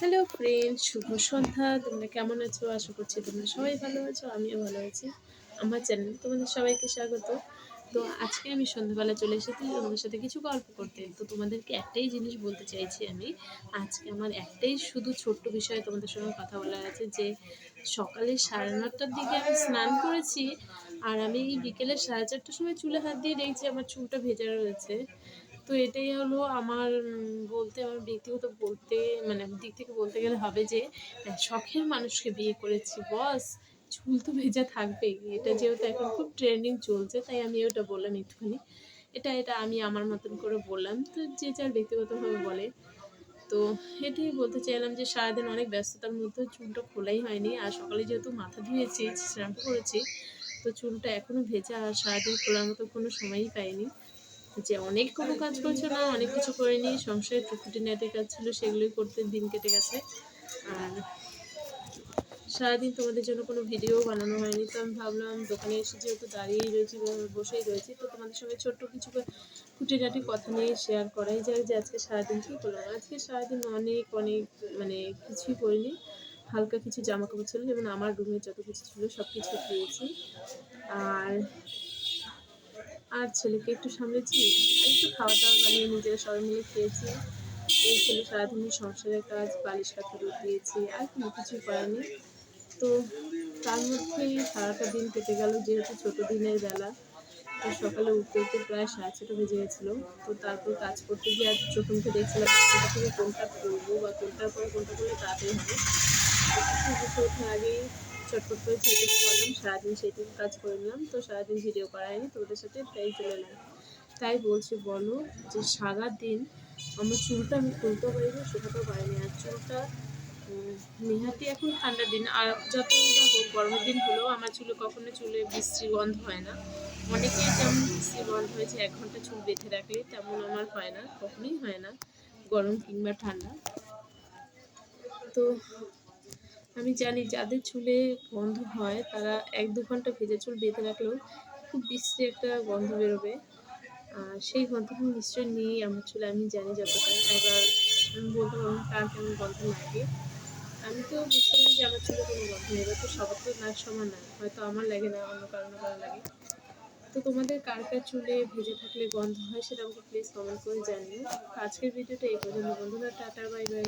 Hello friend শুভ সন্ধ্যা। তোমরা কেমন আছো? আশা করছি তোমরা সবাই ভালো আছো, আমিও ভালো আছি। আমার চ্যানেল তোমাদের সবাইকে স্বাগত। তো আজকে আমি সন্ধ্যাবেলা চলে এসেছি তোমাদের সাথে কিছু গল্প করতে। তো তোমাদেরকে একটাই জিনিস বলতে চাইছি আমি, আজকে আমার একটাই শুধু ছোট্ট বিষয়ে তোমাদের সঙ্গে কথা বলার আছে যে, সকালে সাড়ে নটার দিকে আমি স্নান করেছি আর আমি বিকেলে সাড়ে চারটার সময় চুলে হাত দিয়ে দেখছি আমার চুলটা ভেজা রয়েছে। তো এটাই হলো আমার বলতে, আমার ব্যক্তিগত বলতে মানে দিক থেকে বলতে গেলে হবে যে শখের মানুষকে বিয়ে করেছি, বস। চুল তো ভেজা থাকবেই। এটা যেহেতু এখন খুব ট্রেন্ডিং চলছে, তাই আমি ওটা বললাম একটুখানি। এটা এটা আমি আমার মতন করে বললাম। তো যে যার ব্যক্তিগতভাবে বলে। তো এটাই বলতে চাইলাম যে, সারাদিন অনেক ব্যস্ততার মধ্যে চুলটা খোলাই হয়নি। আর সকালে যেহেতু মাথা ধুয়েছি শ্যাম্পু করেছি, তো চুলটা এখনও ভেজা আর সারাদিন খোলার মতো কোনো সময়ই পাইনি। যে অনেক কোনো কাজ করছ না, অনেক কিছু করিনি সংসারে টুকুটি নেটে কাজ ছিল, সেগুলোই করতে দিন কেটে গেছে। আর সারাদিন তোমাদের জন্য কোনো ভিডিও বানানো হয়নি, তো আমি ভাবলাম দোকানে এসে যেহেতু দাঁড়িয়েই রয়েছি বসেই রয়েছি, তো তোমাদের সঙ্গে ছোট্ট কিছু খুঁটিনাটি কথা নিয়ে শেয়ার করাই যায় যে আজকে সারাদিন কী করলাম। আজকে সারাদিন অনেক অনেক মানে কিছুই করিনি, হালকা কিছু জামা কাপড় ছিল, যেমন আমার রুমে যত কিছু ছিল সব কিছু দিয়েছি আর আর ছেলেকে একটু সামলেছি একটু খাওয়া দাওয়া বানিয়ে নিজেরা সবাই মিলে খেয়েছি। এই ছিল সারাদিনের সংসারের কাজ বালিশ কাঁথা দিয়েছি আর কোনো কিছু করেনি তো তার মধ্যে সারাটা দিন কেটে গেল, যেহেতু ছোটো দিনের বেলা। তো সকালে উঠতে উঠতে প্রায় সাড়ে ছটা বেজে গেছিল। তো তারপর কাজ করতে গিয়ে আর চোখ মুখে দেখছিলাম কোনটা থেকে কোনটা করব বা কোনটার পরে কোনটা করলে তাড়াতাড়ি হবে। কিছু ওঠার আগেই চটপট করে যেটুকু করলাম সারাদিন সেইটুকু কাজ করে নিলাম। তো সারাদিন ভিডিও করা হয়নি তোদের সাথে তাই চলে এলাম। তাই বলছি, বলো যে সারাদিন আমার চুলটা আমি খুলতেও পারিনি শুকাতেও পারিনি আর চুলটা নেহাতি এখন ঠান্ডার দিন। আর যতই বা হোক, গরমের দিন হলেও আমার চুলে কখনো চুলে বৃষ্টি গন্ধ হয় না। অনেকের যেমন বৃষ্টি গন্ধ হয়েছে এক ঘণ্টা চুল বেঁধে রাখলে তেমন আমার হয় না, কখনোই হয় না। গরম কিংবা ঠান্ডা। তো আমি জানি যাদের চুলে গন্ধ হয়, তারা এক দু ঘণ্টা ভেজা চুল বেঁধে রাখলেও খুব বিশ্রী একটা গন্ধ বেরোবে। আর সেই গন্ধটা নিশ্চয়ই নিয়েই আমার চুলে, আমি জানি যতটা। এবার আমি বলতে পারব কার কেমন গন্ধ লাগে। আমি তো বুঝতে পারি যে আমার চুলে কোনো গন্ধ নেই, এবার তো সবার তো না, সমান না। হয়তো আমার লাগে না, অন্য কারণে না কারও লাগে। তো তোমাদের কার কার চুলে ভেজে থাকলে গন্ধ হয় সেটা আমাকে প্লিজ কমেন্ট করে জানিও। আজকের ভিডিওটা এই পর্যন্ত। বন্ধুরা, টাটা বাই বাই